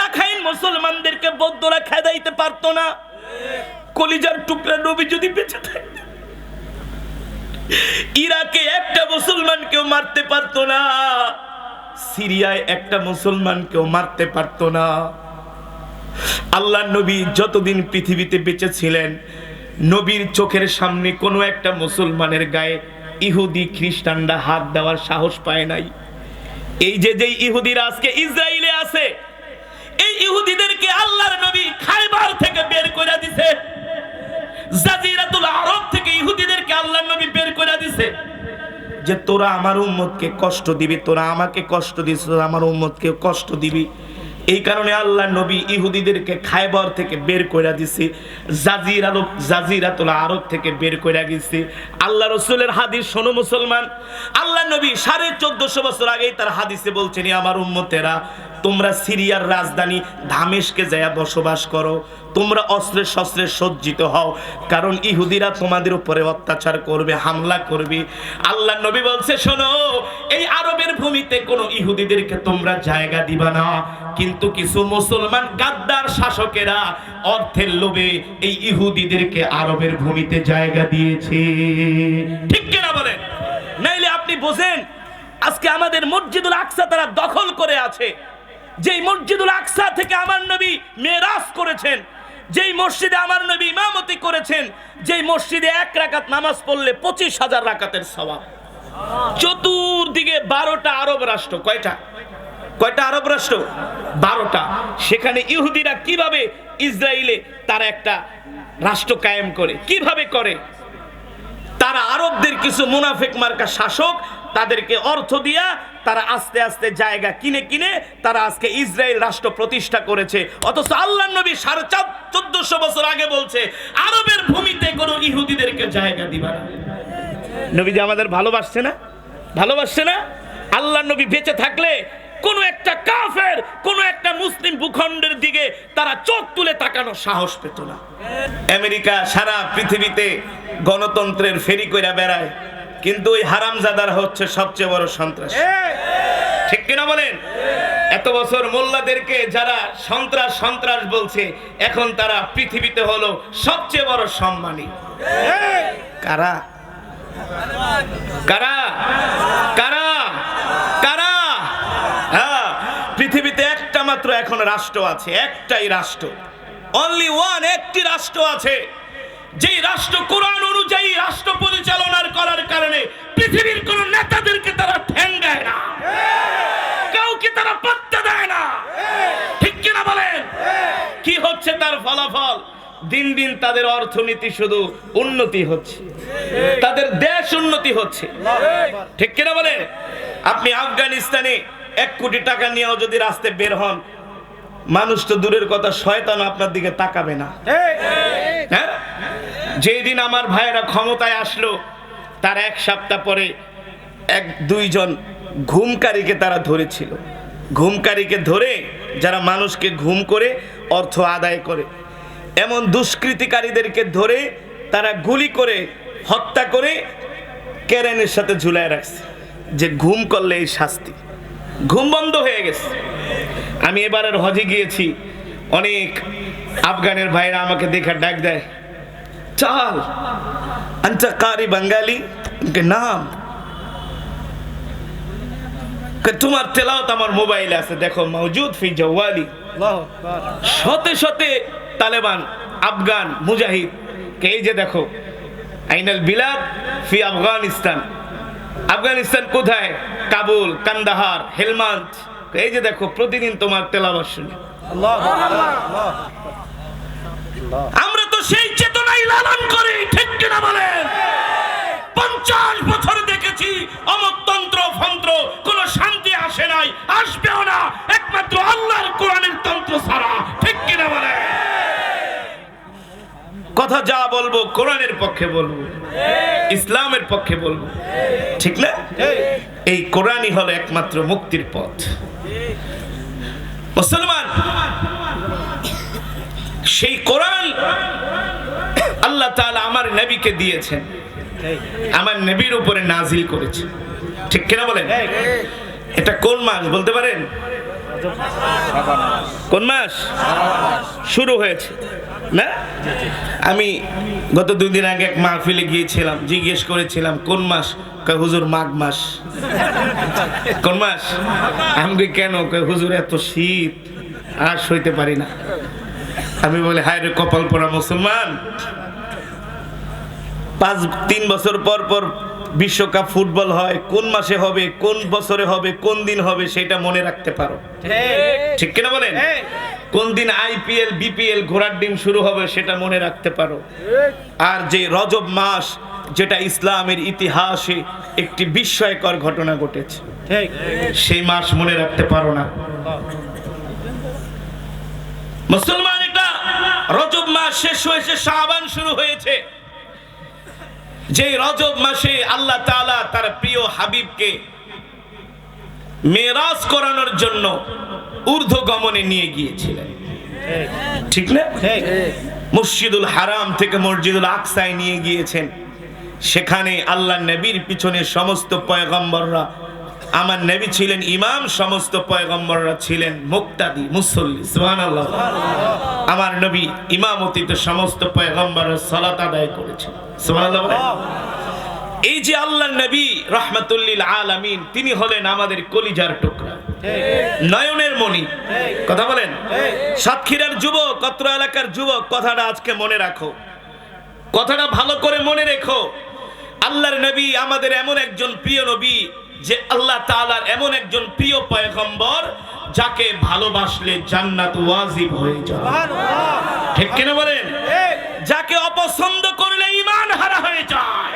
Rakhine মুসলমানদেরকে বৌদ্ধরা খেদাইতে পারতো না। কলিজার টুকরা নবী যদি বেঁচে থাকতেন, ইরাকে একটা মুসলমানকেও মারতে পারতো না, সিরিয়ায় একটা মুসলমানকেও মারতে পারতো না। আল্লাহ নবী যতদিন পৃথিবীতে বেঁচে ছিলেন, নবীর চোখের সামনে কোনো একটা মুসলমানের গায়ে ইহুদি খ্রিস্টানরা হাত দেওয়ার সাহস পায় নাই। এই যে যে ইহুদিরা আজকে ইসরায়েলে আছে যে তোরা আমার উম্মতকে কষ্ট দিবি তোরা আমাকে কষ্ট দিস আমার উম্মতকে কষ্ট দিবি। এই কারণে আল্লাহ নবী ইহুদিদেরকে খাইবার থেকে বের কইরা দিছে জাজির আরব জাজিরাতুল আরব থেকে বের কইরা গেছে। আল্লাহ রসুলের হাদিস শোনো মুসলমান, আল্লাহ নবী সাড়ে চোদ্দশো বছর আগেই তার হাদিসে বলছেন আমার উম্মতেরা, তোমরা সিরিয়ার রাজধানী ধামেশকে যায়া বসবাস করো, তোমরা অস্ত্রে শস্ত্রে সজ্জিত হও, কারণ ইহুদিরা তোমাদের উপরে অত্যাচার করবে, হামলা করবে। আল্লাহ নবী বলছে, শোনো, এই আরবের ভূমিতে কোনো ইহুদিদেরকে তোমরা জায়গা দিবা না। কিন্তু কিছু মুসলমান গাদ্দার শাসকেরা অর্থের লোভে এই ইহুদিদেরকে আরবের ভূমিতে জায়গা দিয়েছে। ঠিক কিনা বলেন? নাইলে আপনি বোঝেন, আজকে আমাদের মসজিদুল আকসা তারা দখল করে আছে। যেই মসজিদুল আকসা থেকে আমার নবী মেরাজ করেছেন, যেই মসজিদে আমার নবী ইমামতি করেছেন, যেই মসজিদে এক রাকাত নামাজ পড়লে পঁচিশ হাজার রাকাতের সওয়াব। চতুর্দিকে বারোটা আরব রাষ্ট্র, কয়টা? কয়টা আরব রাষ্ট্র? বারোটা। সেখানে ইহুদিরা কীভাবে ইসরায়েলে তারা একটা রাষ্ট্র কায়েম করে? কীভাবে করে? তারা আরবদের কিছু মুনাফেক মার্কা শাসক, তাদেরকে অর্থ দিয়া তারা আস্তে আস্তে জায়গা কিনে কিনে তারা আজকে ইসরায়েল রাষ্ট্র প্রতিষ্ঠা করেছে। অথচ আল্লাহ নবী সাড়ে চার চোদ্দশো বছর আগে বলছে, আরবের ভূমিতে কোনো ইহুদিদেরকে জায়গা দিবা না। নবী যে আমাদের ভালোবাসছে না? ভালোবাসছে না? আল্লাহ নবী বেঁচে থাকলে কোন একটা কাফের, কোন একটা মুসলিম ভূখণ্ডের দিকে তারা চোখ তুলে তাকানোর সাহস পেত না। আমেরিকা সারা পৃথিবীতে গণতন্ত্রের ফেরি কইরা বেড়ায়, কিন্তু ওই হারামজাদার হচ্ছে সবচেয়ে বড় সন্ত্রাস। ঠিক কিনা বলেন? এত বছর মোল্লাদেরকে যারা সন্ত্রাস সন্ত্রাস বলছে, এখন তারা পৃথিবীতে হলো সবচেয়ে বড় সম্মানী। কারা? কারা? কারা? কারা? হ্যাঁ পৃথিবীতে একটা মাত্র এখন রাষ্ট্র আছে, একটাই রাষ্ট্র। অনলি ওয়ান একটি রাষ্ট্র আছে। যেই রাষ্ট্র কোরআন অনুযায়ী রাষ্ট্র পরিচালনার করার কারণে পৃথিবীর কোন নেতাদেরকে তারা ঠ্যাং দেয় না। কাউকে তারা পাত্তা দেয় না। ঠিক কিনা বলেন? কি হচ্ছে তার ফলাফল? দিন দিন তাদের অর্থনীতি শুধু উন্নতি হচ্ছে। তাদের দেশ উন্নতি হচ্ছে। ঠিক কিনা বলে আপনি আফগানিস্তানে এক কোটি টাকা নিয়েও যদি রাস্তায় বের হন, মানুষ তো দূরের কথা, শয়তান আপনার দিকে তাকাবে না। হ্যাঁ? যেই দিন আমার ভাইয়েরা ক্ষমতায় আসলো, তার এক সপ্তাহ পরে এক দুইজন ঘুমকারীকে তারা ধরেছিল। ঘুমকারীকে ধরে যারা মানুষকে ঘুম করে, অর্থ আদায় করে। এমন দুষ্কৃতিকারীদেরকে ধরে তারা গুলি করে হত্যা করে কেরেনের সাথে ঝুলায় রাখছে। যে ঘুম করলে এই শাস্তি। ঘুম বন্ধ হয়ে গেছে। আমি এবারের হজে গিয়েছি। অনেক আফগানের ভাইরা আমাকে দেখা ডাক দেয় চাল আন্তা কারি বাঙালি নাম কে তোমার তেলাওত আমার মোবাইলে আছে। দেখো মৌজুদ ফি জওয়ালি। শতে শতে তালেবান আফগান মুজাহিদ কে এই যে দেখো আইনাল বিলাদ ফি আফগানিস্তান। আফগানিস্তান কোথায়? কাবুল কান্দাহার হেলমান্দ। এই যে দেখো প্রতিদিন তোমার তেলাবাস শুনি। আমরা তো সেই কথা যা বলব কোরআনের পক্ষে বলব। ইসলামের পক্ষে বলব। ঠিক না? এই কোরআনই হলো একমাত্র মুক্তির পথ। মুসলমান, সেই কোরআন আল্লাহ তাআলা আমার নবীকে দিয়েছেন। আমার নবীর উপরে নাজিল করেছে। ঠিক কিনা বলেন? এটা কোন মাস বলতে পারেন? কোন মাস? শুরু হয়েছে। না? আমি গত দুই দিন আগে এক মাহফিলে গিয়েছিলাম জিজ্ঞেস করেছিলাম কোন মাস? হুজুর মাঘ মাস। কোন মাস? আমি কেন? হুজুর এত শীত আর সইতে পারি না। আমি বলি হায় রে কপাল পরা মুসলমান। পাঁচ তিন বছর পর পর বিশ্বকাপ ফুটবল হয় কোন মাসে হবে কোন বছরে হবে কোন দিন হবে সেটা মনে রাখতে পারো। ঠিক। কিনা বলেন? কোন দিন আইপিএল, বিপিএল ঘোড়ার ডিম শুরু হবে সেটা মনে রাখতে পারো। আর যে রজব মাস, যেটা ইসলামের ইতিহাসে একটি বিস্ময়কর ঘটনা ঘটেছে, সেই মাস মনে রাখতে পারো না। মুসলমান, এটা রজব মাস শেষ হয়েছে, শাবান শুরু হয়েছে। যে রজব মাসে আল্লাহ তাআলা তার প্রিয় হাবিবকে মেরাজ করানোর জন্য ঊর্ধ্ব গমনে নিয়ে গিয়েছিলেন। ঠিক। না? মসজিদুল হারাম থেকে মসজিদুল আকসায় নিয়ে গিয়েছেন। সেখানে আল্লাহ নবীর পিছনে সমস্ত পয়গম্বররা আমার নবী ছিলেন ইমাম সমস্ত পয়গম্বররা ছিলেন মুক্তাদি মুসল্লি সুবহানাল্লাহ। আমার নবী ইমামতিতে সমস্ত পয়গম্বররা সালাত আদায় করেছেন। সুবহানাল্লাহ। এই যে আল্লাহ নবী রহমাতুল্লিল আলামিন, তিনি হলেন আমাদের কলিজার টুকরা। নয়নের মণি। কথা বলেন? সাতক্ষীরার যুবক, কত্র এলাকার যুবক, কথাটা আজকে মনে রাখো। কথাটা ভালো করে মনে রেখো। আল্লাহর নবী আমাদের এমন একজন প্রিয় নবী, যে আল্লাহ তাআলার এমন একজন প্রিয় পয়গম্বর, যাকে ভালোবাসলে জান্নাত ওয়াজিব হয়ে যায়। ঠিক কিনা বলেন? যাকে অপছন্দ করলে ইমান হারা হয়ে যায়।